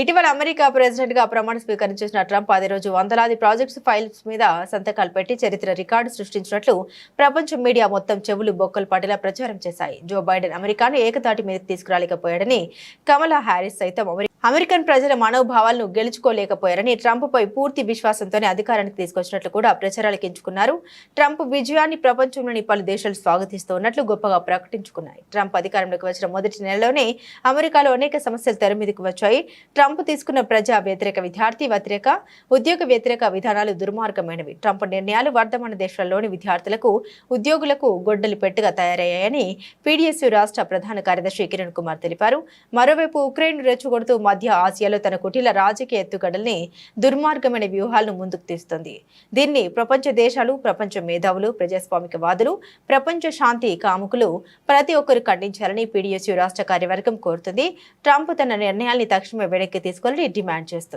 ఇటీవల అమెరికా ప్రెసిడెంట్గా ప్రమాణ స్వీకారం చేసిన ట్రంప్ అదే రోజు వందలాది ప్రాజెక్ట్స్ ఫైల్స్ మీద సంతకాలు పెట్టి చరిత్ర రికార్డు సృష్టించినట్లు ప్రపంచ మీడియా మొత్తం చెవులు బొక్కలు పడేలా ప్రచారం చేశాయి. జో బైడెన్ అమెరికాను ఏకతాటి మీద తీసుకురాలేకపోయాడని కమలా హ్యారిస్ సైతం అమెరికన్ ప్రజల మనోభావాలను గెలుచుకోలేకపోయారని ట్రంప్ పై పూర్తి విశ్వాసంతోనే అధికారానికి తీసుకొచ్చినట్లు కూడా ప్రచారాలకు ఎంచుకున్నారు. ట్రంప్ విజయాన్ని ప్రపంచంలోని పలు దేశాలు స్వాగతిస్తున్నట్లు గొప్పగా ప్రకటించుకున్నాయి. ట్రంప్ అధికారంలోకి వచ్చిన మొదటి నెలలోనే అమెరికాలో అనేక సమస్యలు తెరమీదకు వచ్చాయి. ట్రంప్ తీసుకున్న ప్రజా వ్యతిరేక విద్యార్థి వ్యతిరేక ఉద్యోగ వ్యతిరేక విధానాలు దుర్మార్గమైనవి. ట్రంప్ నిర్ణయాలు వర్ధమాన దేశాల్లోని విద్యార్థులకు ఉద్యోగులకు గొడ్డలు పెట్టుగా తయారయ్యాయని పీడీఎస్యూ రాష్ట్ర ప్రధాన కార్యదర్శి కిరణ్ కుమార్ తెలిపారు. మరోవైపు ఉక్రెయిన్ రెచ్చగొడుతూ మధ్య ఆసియాలో తన కుటీల రాజకీయ ఎత్తుగడల్ని దుర్మార్గమైన వ్యూహాలను ముందుకు తీస్తుంది. దీన్ని ప్రపంచ దేశాలు ప్రపంచ మేధావులు ప్రజాస్వామికవాదులు ప్రపంచ శాంతి కాముకులు ప్రతి ఒక్కరు ఖండించాలని పీడీఎస్యూ రాష్ట్ర కార్యవర్గం కోరుతుంది. ట్రంప్ తన నిర్ణయాల్ని తక్షణమే వెనక్కి తీసుకోవాలని డిమాండ్ చేస్తుంది.